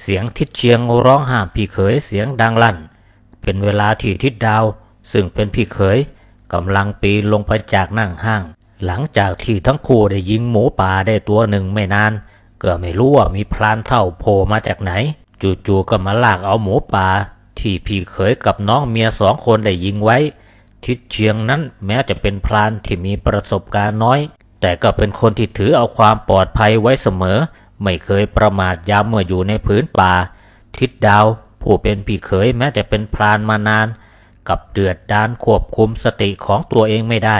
เสียงทิดเชียงร้องห้ามพี่เขยเสียงดังลั่น เป็นเวลาที่ทิดดาว ซึ่งเป็นพี่เขยกำลังปีนลงไปจากนั่งห้าง หลังจากที่ทั้งคู่ได้ยิงหมูป่าได้ตัวหนึ่งไม่นานก็ไม่รู้ว่ามีพลานเท่าโผล่มาจากไหน จู่ๆก็มาลากเอาหมูป่า ที่พี่เขยกับน้องเมียสองคนได้ยิงไว้ ทิดเชียงนั้นแม้จะเป็นพลานที่มีประสบการณ์น้อย แต่ก็เป็นคนที่ถือเอาความปลอดภัยไว้เสมอ ไม่เคยประมาทยามเมื่ออยู่ในพื้นป่า ทิดดาวผู้เป็นพี่เขยแม้จะเป็นพรานมานาน กับเดือดดานควบคุมสติของตัวเองไม่ได้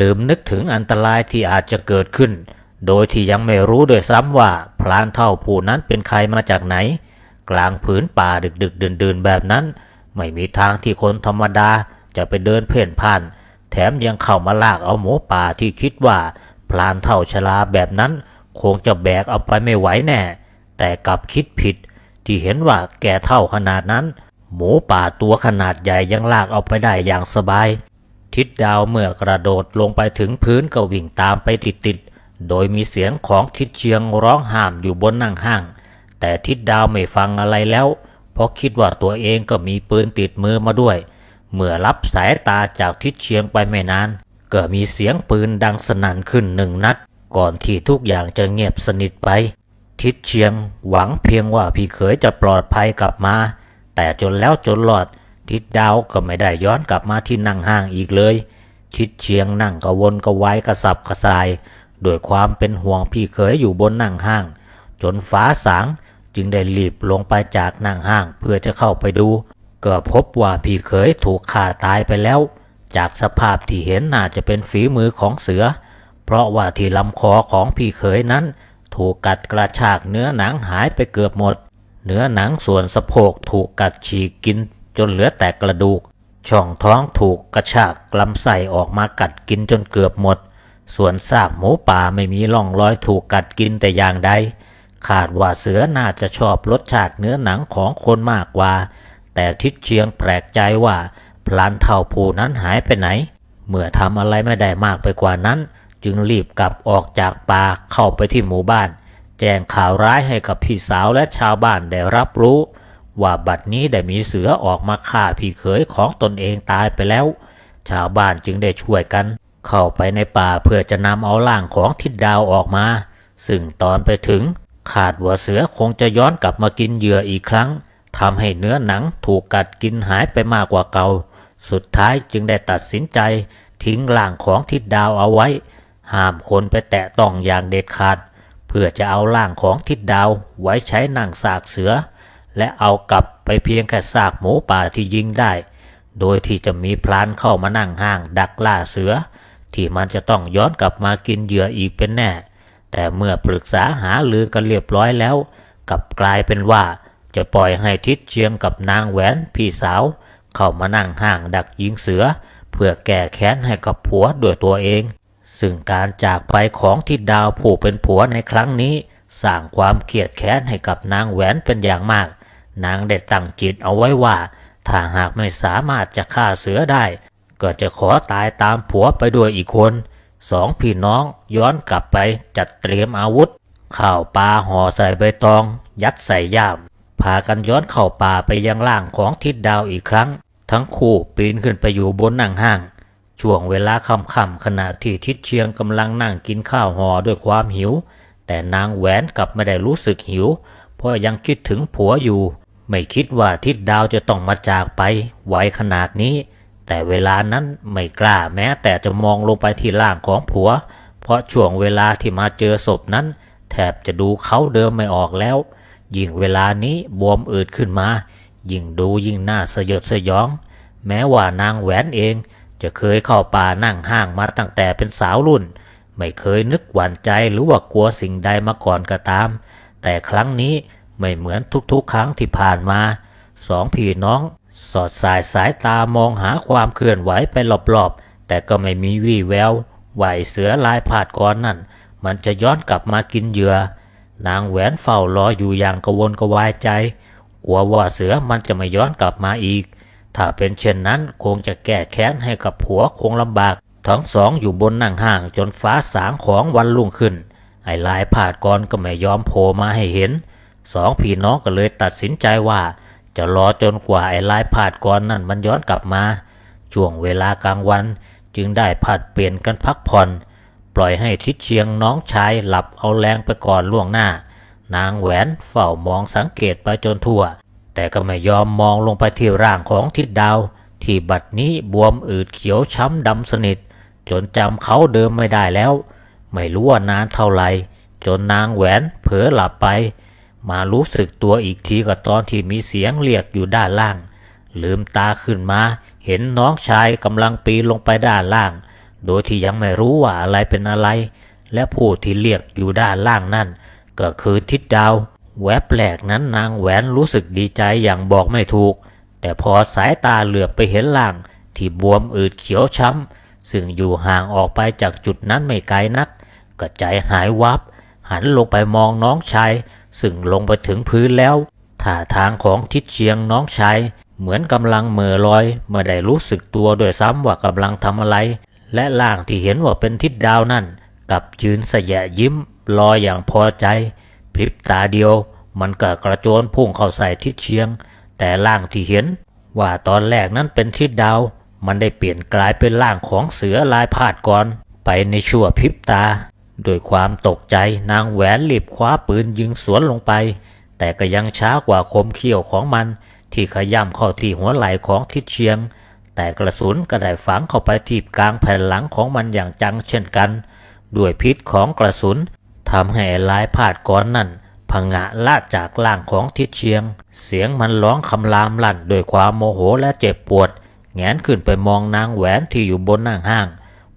ลืมนึกถึงอันตรายที่อาจจะเกิดขึ้น โดยที่ยังไม่รู้ด้วยซ้ำว่าพรานเท่าผู้นั้นเป็นใครมาจากไหน กลางผืนป่าดึกดึกเดินเดินๆแบบนั้น ไม่มีทางที่คนธรรมดาจะไปเดินเพ่นพ่าน แถมยังเข้ามาลากเอาหมูป่าที่คิดว่าพลานเท่าชลาแบบนั้น คงจะแบกเอาไปไม่ไหวแน่ แต่กลับคิดผิด ที่เห็นว่าแก่เท่าขนาดนั้น หมูป่าตัวขนาดใหญ่ยังลากเอาไปได้อย่างสบาย ทิดดาวเมื่อกระโดดลงไปถึงพื้นก็วิ่งตามไปติดๆ โดยมีเสียงของทิดเชียงร้องห้ามอยู่บนนั่งห้าง แต่ทิดดาวไม่ฟังอะไรแล้ว เพราะคิดว่าตัวเองก็มีปืนติดมือมาด้วย เมื่อรับสายตาจากทิดเชียงไปไม่นานก็มีเสียงปืนดังสนั่นขึ้นหนึ่งนัด ก่อนที่ทุกอย่างจะเงียบสนิทไป ทิดเชียงหวังเพียงว่าพี่เขยจะปลอดภัยกลับมา แต่จนแล้วจนหลอด ทิดดาวก็ไม่ได้ย้อนกลับมาที่นั่งห้างอีกเลย ทิดเชียงนั่งกระวนกระวายกระสับกระส่ายด้วยความเป็นห่วงพี่เขยอยู่บนนั่งห้าง จนฟ้าสางจึงได้รีบลงไปจากนั่งห้างเพื่อจะเข้าไปดู ก็พบว่าพี่เขยถูกฆ่าตายไปแล้ว จากสภาพที่เห็นน่าจะเป็นฝีมือของเสือ เพราะว่าที่ลำคอของพี่เขยนั้น ถูกกัดกระชากเนื้อหนังหายไปเกือบหมด เนื้อหนังส่วนสะโพกถูกกัดฉีกกินจนเหลือแต่กระดูก ช่องท้องถูกกระชากลำไส้ออกมากัดกินจนเกือบหมด ส่วนซากหมูป่าไม่มีร่องรอยถูกกัดกินแต่อย่างใดคาดว่าเสือน่าจะชอบรสชาติเนื้อหนังของคนมากกว่า แต่ทิดเชียงแปลกใจว่าพลานเท่าผู้นั้นหายไปไหน เมื่อทำอะไรไม่ได้มากไปกว่านั้น จึงรีบกลับออกจากป่าเข้าไปที่หมู่บ้าน แจ้งข่าวร้ายให้กับพี่สาวและชาวบ้านได้รับรู้ ว่าบัดนี้ได้มีเสือออกมาฆ่าพี่เขยของตนเองตายไปแล้ว ชาวบ้านจึงได้ช่วยกัน เข้าไปในป่าเพื่อจะนำเอาร่างของทิดดาวออกมา ซึ่งตอนไปถึงขาดว่าเสือคงจะย้อนกลับมากินเหยื่ออีกครั้งทำให้เนื้อหนังถูกกัดกินหายไปมากกว่าเก่า สุดท้ายจึงได้ตัดสินใจ ทิ้งร่างของทิดดาวเอาไว้ ห้ามคนไปแตะต้องอย่างเด็ดขาด เพื่อจะเอาร่างของทิดดาวไว้ใช้นั่งสากเสือ และเอากลับไปเพียงแค่ซากหมูป่าที่ยิงได้ โดยที่จะมีพลานเข้ามานั่งห้างดักล่าเสือ ที่มันจะต้องย้อนกลับมากินเหยื่ออีกเป็นแน่ แต่เมื่อปรึกษาหาลือกันเรียบร้อยแล้ว กลับกลายเป็นว่าจะปล่อยให้ทิดเชียงกับนางแหวนพี่สาว เข้ามานั่งห้างดักยิงเสือ เพื่อแก้แค้นให้กับผัวด้วยตัวเอง ซึ่งการจากไปของทิดดาวผู้เป็นผัวในครั้งนี้สร้างความเครียดแค้นให้กับนางแหวนเป็นอย่างมาก นางได้ตั้งจิตเอาไว้ว่า ถ้าหากไม่สามารถจะฆ่าเสือได้ ก็จะขอตายตามผัวไปด้วยอีกคน สองพี่น้องย้อนกลับไปจัดเตรียมอาวุธข้าวปลาห่อใส่ใบตอง ยัดใส่ย่าม พากันย้อนเข้าป่าไปยังล่างของทิดดาวอีกครั้ง ทั้งคู่ปีนขึ้นไปอยู่บนนังห้าง ช่วงเวลาค่ำๆขณะที่ทิดเชียงกำลังนั่งกินข้าวห่อด้วยความหิว แต่นางแหวนกลับไม่ได้รู้สึกหิว เพราะยังคิดถึงผัวอยู่ ไม่คิดว่าทิดดาวจะต้องมาจากไปไวขนาดนี้ แต่เวลานั้นไม่กล้าแม้แต่จะมองลงไปที่ร่างของผัว เพราะช่วงเวลาที่มาเจอศพนั้น แทบจะดูเขาเดิมไม่ออกแล้ว ยิ่งเวลานี้บวมอืดขึ้นมา ยิ่งดูยิ่งน่าสยดสยอง แม้ว่านางแหวนเอง จะเคยเข้าป่านั่งห้างมาตั้งแต่เป็นสาวรุ่น ไม่เคยนึกหวั่นใจหรือว่ากลัวสิ่งใดมาก่อนก็ตาม แต่ครั้งนี้ไม่เหมือนทุกๆ ครั้งที่ผ่านมาสองพี่น้อง สอดสายสายตามองหาความเคลื่อนไหวไปรอบๆ แต่ก็ไม่มีวี่แววไอ้เสือลายผาดก่อนนั่น มันจะย้อนกลับมากินเหยื่อนางแหวนเฝ้ารออยู่อย่างกระวนกระวายใจ กลัวว่าเสือมันจะไม่ย้อนกลับมาอีก ถ้าเป็นเช่นนั้นคงจะแก้แค้นให้กับผัวคงลำบาก ทั้งสองอยู่บนนั่งห้างจนฟ้าสางของวันรุ่งขึ้น ไอ้ลายผาดก่อนก็ไม่ยอมโผล่มาให้เห็น สองพี่น้องก็เลยตัดสินใจว่า จะรอจนกว่าไอ้ลายผาดก่อนนั่นมันย้อนกลับมา ช่วงเวลากลางวันจึงได้ผัดเปลี่ยนกันพักผ่อน ปล่อยให้ทิดเชียงน้องชายหลับเอาแรงไปก่อนล่วงหน้า นางแหวนเฝ้ามองสังเกตไปจนทั่ว แต่ก็ไม่ยอมมองลงไปที่ร่างของทิดดาว ที่บัดนี้บวมอืดเขียวช้ำดำสนิท จนจำเขาเดิมไม่ได้แล้ว ไม่รู้ว่านานเท่าไหร่จนนางแหวนเผลอหลับไป มารู้สึกตัวอีกทีก็ตอนที่มีเสียงเรียกอยู่ด้านล่าง ลืมตาขึ้นมา เห็นน้องชายกำลังปีนลงไปด้านล่าง โดยที่ยังไม่รู้ว่าอะไรเป็นอะไร และผู้ที่เรียกอยู่ด้านล่างนั่นก็คือทิดดาว แวบแรกนั้นนางแหวนรู้สึกดีใจอย่างบอกไม่ถูก แต่พอสายตาเหลือบไปเห็นล่าง ที่บวมอืดเขียวช้ำ ซึ่งอยู่ห่างออกไปจากจุดนั้นไม่ไกลนักก็ใจหายวับ หันลงไปมองน้องชาย ซึ่งลงไปถึงพื้นแล้วท่าทางของทิดเชียงน้องชายเหมือนกำลังเม่อลอยเมื่อได้รู้สึกตัวโดวยซ้ำว่ากำลังทำอะไร และล่างที่เห็นว่าเป็นทิดดาวนั่น กับยืนสยะยิ้มรออย่างพอใจ พริบตาเดียว มันก็กระโจนพุ่งเข้าใส่ทิดเชียง แต่ล่างที่เห็น ว่าตอนแรกนั้นเป็นทิดดาว มันได้เปลี่ยนกลายเป็นร่างของเสือลายพาดก่อน ไปในชั่วพริบตาโดวยความตกใจนางแหวนรีบคว้าปืนยิงสวนลงไป แต่ก็ยังช้ากว่าคมเขี้ยวของมัน ที่ขย่ำเข้าที่หัวไหล่ของทิดเชียง แต่กระสุนก็ได้ฝังเข้าไปที่กลางแผ่นหลังของมันอย่างจังเช่นกัน ด้วยพิษของกระสุน ทำให้ลายพาดก้อนนั่นพังงะละจากล่างของทิดเชียง เสียงมันร้องคำรามลั่นด้วยความโมโหและเจ็บปวด แงนขึ้นไปมองนางแหวนที่อยู่บนนั่งห้าง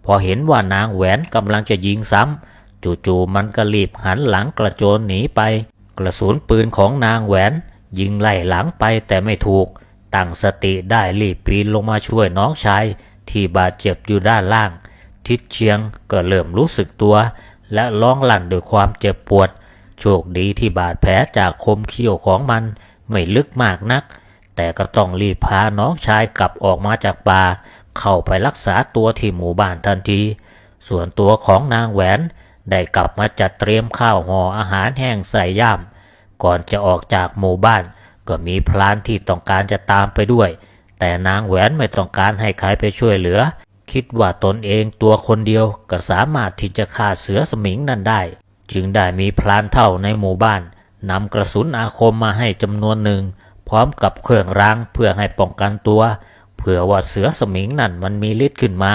พอเห็นว่านางแหวนกำลังจะยิงซ้ำจู่ๆมันก็รีบหันหลังกระโจนหนีไป กระสุนปืนของนางแหวน ยิงไล่หลังไปแต่ไม่ถูก ตั้งสติได้รีบปีนลงมาช่วยน้องชายที่บาดเจ็บอยู่ด้านล่าง ทิดเชียงก็เริ่มรู้สึกตัว และร้องลั่นด้วยความเจ็บปวด โชคดีที่บาดแผลจากคมเขี้ยวของมันไม่ลึกมากนัก แต่ก็ต้องรีบพาน้องชายกลับออกมาจากป่า เข้าไปรักษาตัวที่หมู่บ้านทันที ส่วนตัวของนางแหวนได้กลับมาจัดเตรียมข้าวห่ออาหารแห้งใส่ย่ามก่อนจะออกจากหมู่บ้าน ก็มีพลานที่ต้องการจะตามไปด้วย แต่นางแหวนไม่ต้องการให้ใครไปช่วยเหลือ คิดว่าตนเองตัวคนเดียวก็สามารถที่จะฆ่าเสือสมิงนั่นได้ จึงได้มีพลานเท่าในหมู่บ้านนำกระสุนอาคมมาให้จำนวนหนึ่ง พร้อมกับเครื่องรางเพื่อให้ป้องกันตัวเผื่อว่าเสือสมิงนั่นมันมีฤทธิ์ขึ้นมา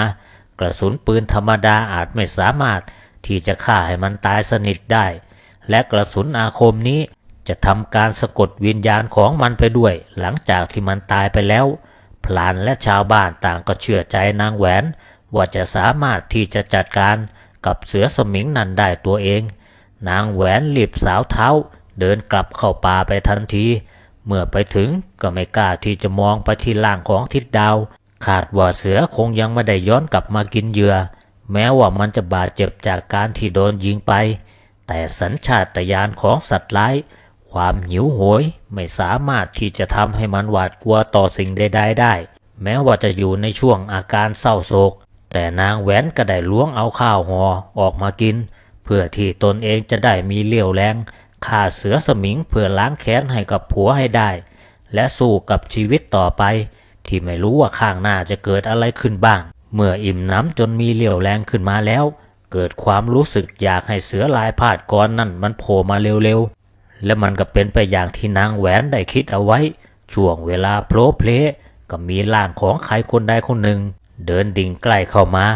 กระสุนปืนธรรมดาอาจไม่สามารถที่จะฆ่าให้มันตายสนิทได้ และกระสุนอาคมนี้จะทำการสะกดวิญญาณของมันไปด้วย หลังจากที่มันตายไปแล้ว พลานและชาวบ้านต่างก็เชื่อใจนางแหวน ว่าจะสามารถที่จะจัดการกับเสือสมิงนั่นได้ตัวเอง นางแหวนรีบสาวเท้า เดินกลับเข้าป่าไปทันที เมื่อไปถึงก็ไม่กล้าที่จะมองไปที่ล่างของทิดดาวคาดว่าเสือคงยังไม่ได้ย้อนกลับมากินเหยื่อ แม้ว่ามันจะบาดเจ็บจากการที่โดนยิงไป แต่สัญชาตญาณของสัตว์ร้าย ความหิวโหยไม่สามารถที่จะทำให้มันหวาดกลัวต่อสิ่งใดๆได้ แม้ว่าจะอยู่ในช่วงอาการเศร้าโศก แต่นางแหวนก็ได้ล้วงเอาข้าวหอออกมากิน เพื่อที่ตนเองจะได้มีเลี่ยวแรงฆ่าเสือสมิงเพื่อล้างแค้นให้กับผัวให้ได้ และสู้กับชีวิตต่อไป ที่ไม่รู้ว่าข้างหน้าจะเกิดอะไรขึ้นบ้าง เมื่ออิ่มน้ำจนมีเลี่ยวแรงขึ้นมาแล้ว เกิดความรู้สึกอยากให้เสือลายพาดก้อนนั่นมันโผล่มาเร็ว และมันก็เป็นไปอย่างที่นางแหวนได้คิดเอาไว้ ช่วงเวลาโผล่เพลก็มีร่างของใครคนใดคนหนึ่ง เดินดิ่งใกล้เข้ามา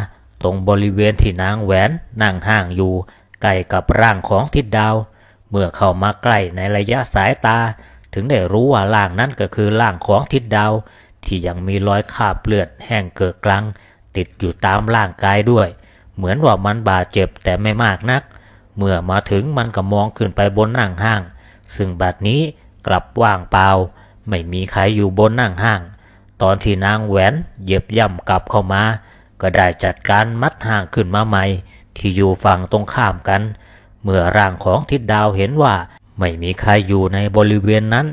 ตรงบริเวณที่นางแหวนนั่งห่างอยู่ ใกล้กับร่างของทิดดาว เมื่อเข้ามาใกล้ในระยะสายตา ถึงได้รู้ว่าร่างนั้นก็คือร่างของทิดดาว ที่ยังมีรอยคาบเลือดแห้งเกิดกลัง ติดอยู่ตามร่างกายด้วย เหมือนว่ามันบาดเจ็บแต่ไม่มากนัก เมื่อมาถึงมันก็มองขึ้นไปบนนั่งห้าง ซึ่งบัดนี้กลับว่างเปล่า ไม่มีใครอยู่บนนั่งห้าง ตอนที่นางแหวนเยียบย่ำกลับเข้ามา ก็ได้จัดการมัดห่างขึ้นมาใหม่ ที่อยู่ฝั่งตรงข้ามกัน เมื่อร่างของทิดดาวเห็นว่าไม่มีใครอยู่ในบริเวณนั้น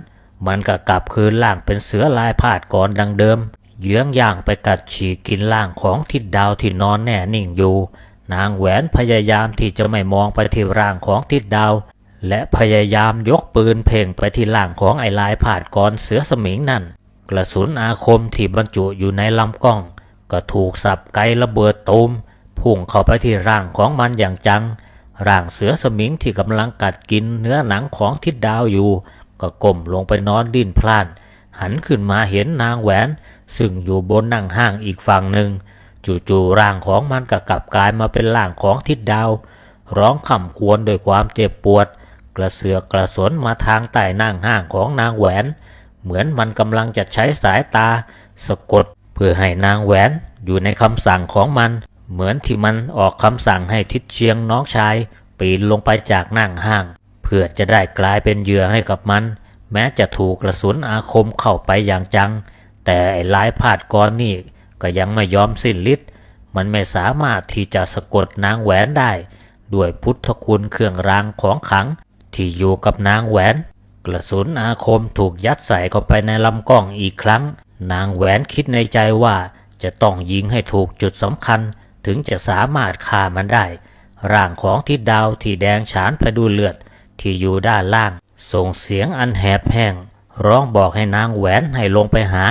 มันก็กลับคืนร่างเป็นเสือลายพาดก่อนดังเดิม เยื้องย่างไปกัดฉีกกินร่างของทิดดาวที่นอนแน่นิ่งอยู่ นางแหวนพยายามที่จะไม่มองไปที่ร่างของทิดดาว และพยายามยกปืนเพ่งไปที่หล่างของไอ้ลายผาดกรเสือสมิงนั่น กระสุนอาคมที่บรรจุอยู่ในลำกล้อง ก็ถูกสับไกระเบิดตูมพุ่งเข้าไปที่ร่างของมันอย่างจัง ร่างเสือสมิงที่กำลังกัดกินเนื้อหนังของทิดดาวอยู่ ก็ก้มลงไปนอนดิ้นพล่าน หันขึ้นมาเห็นนางแหวน ซึ่งอยู่บนนั่งห้างอีกฝั่งหนึ่ง จู่ๆร่างของมันก็กลับกลายมาเป็นร่างของทิดดาว ร้องขำควรด้วยความเจ็บปวด กระเสือกกระสนมาทางใต้นั่งห้างของนางแหวน เหมือนมันกำลังจะใช้สายตา สะกดเพื่อให้นางแหวนอยู่ในคำสั่งของมัน เหมือนที่มันออกคำสั่งให้ทิดเชียงน้องชาย ปีนลงไปจากนั่งห้าง เพื่อจะได้กลายเป็นเหยื่อให้กับมัน แม้จะถูกกระสุนอาคมเข้าไปอย่างจัง แต่ไอ้ลายพาดกรนี่ ก็ยังไม่ยอมสิ้นฤทธิ์มันไม่สามารถที่จะสะกดนางแหวนได้ ด้วยพุทธคุณเครื่องรางของขลัง ที่อยู่กับนางแหวน กระสุนอาคมถูกยัดใส่เข้าไปในลำกล้องอีกครั้ง นางแหวนคิดในใจว่าจะต้องยิงให้ถูกจุดสำคัญ ถึงจะสามารถฆ่ามันได้ ร่างของทิดดาวที่แดงฉานไปด้วยเลือด ที่อยู่ด้านล่าง ส่งเสียงอันแหบแห้งร้องบอกให้นางแหวนให้ลงไปหา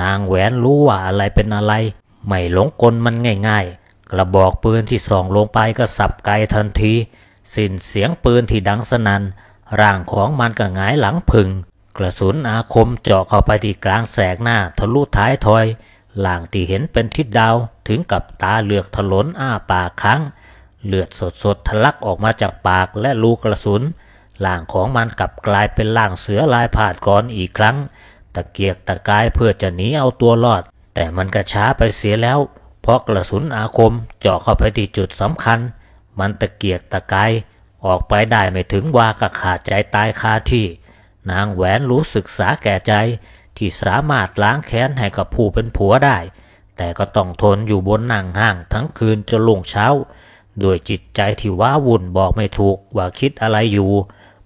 นางแหวนรู้ว่าอะไรเป็นอะไร ไม่หลงกลมันง่าย ๆ กระบอกปืนที่ส่องลงไปก็สับไกทันที สิ้นเสียงปืนที่ดังสนัน่นร่างของมันก็หงายหลังพึงกระสุนอาคมเจาะเข้าไปที่กลางแสกหน้าทะลุท้ายทอยล่างที่เห็นเป็นทิศดาวถึงกับตาเหลือกถลนอ้าปากค้างเลือดสดๆทะลักออกมาจากปากและรูกระสุนล่างของมันกลับกลายเป็นล่างเสือลายผาดกรอีกครั้ง ตะเกียกตะกายเพื่อจะหนีเอาตัวรอด แต่มันก็ช้าไปเสียแล้ว เพราะกระสุนอาคมเจาะเข้าไปที่จุดสำคัญ มันตะเกียกตะกายออกไปได้ไม่ถึงวาก็ขาดใจตายคาที่ นางแหวนรู้สึกสาแก่ใจ ที่สามารถล้างแค้นให้กับผู้เป็นผัวได้ แต่ก็ต้องทนอยู่บนนั่งห้างทั้งคืนจนลุ่งเช้าโดยจิตใจที่ว้าวุ่นบอกไม่ถูกว่าคิดอะไรอยู่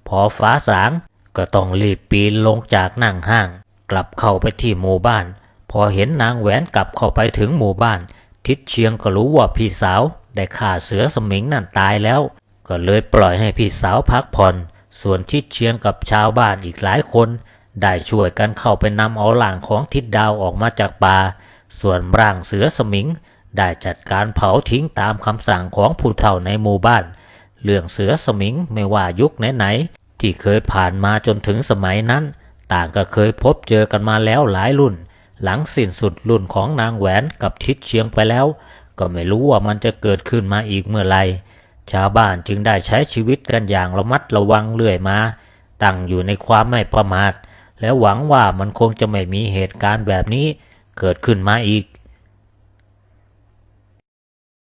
พอฟ้าสางก็ต้องรีบปีนลงจากนั่งห้าง กลับเข้าไปที่หมู่บ้าน พอเห็นนางแหวนกลับเข้าไปถึงหมู่บ้าน ทิดเชียงก็รู้ว่าพี่สาวได้ฆ่าเสือสมิงนั่นตายแล้ว ก็เลยปล่อยให้พี่สาวพักผ่อน ส่วนทิดเชียงกับชาวบ้านอีกหลายคน ได้ช่วยกันเข้าไปนำเอาหลังของทิดดาวออกมาจากป่า ส่วนร่างเสือสมิง ได้จัดการเผาทิ้งตามคำสั่งของผู้เฒ่าในหมู่บ้าน เรื่องเสือสมิงไม่ว่ายุคไหนๆที่เคยผ่านมาจนถึงสมัยนั้น ต่างก็เคยพบเจอกันมาแล้วหลายรุ่น หลังสิ้นสุดรุ่นของนางแหวนกับทิดเชียงไปแล้ว ก็ไม่รู้ว่ามันจะเกิดขึ้นมาอีกเมื่อไหร่ชาวบ้านจึงได้ใช้ชีวิตกันอย่างระมัดระวังเรื่อยมา ตั้งอยู่ในความไม่ประมาท และหวังว่ามันคงจะไม่มีเหตุการณ์แบบนี้เกิดขึ้นมาอีก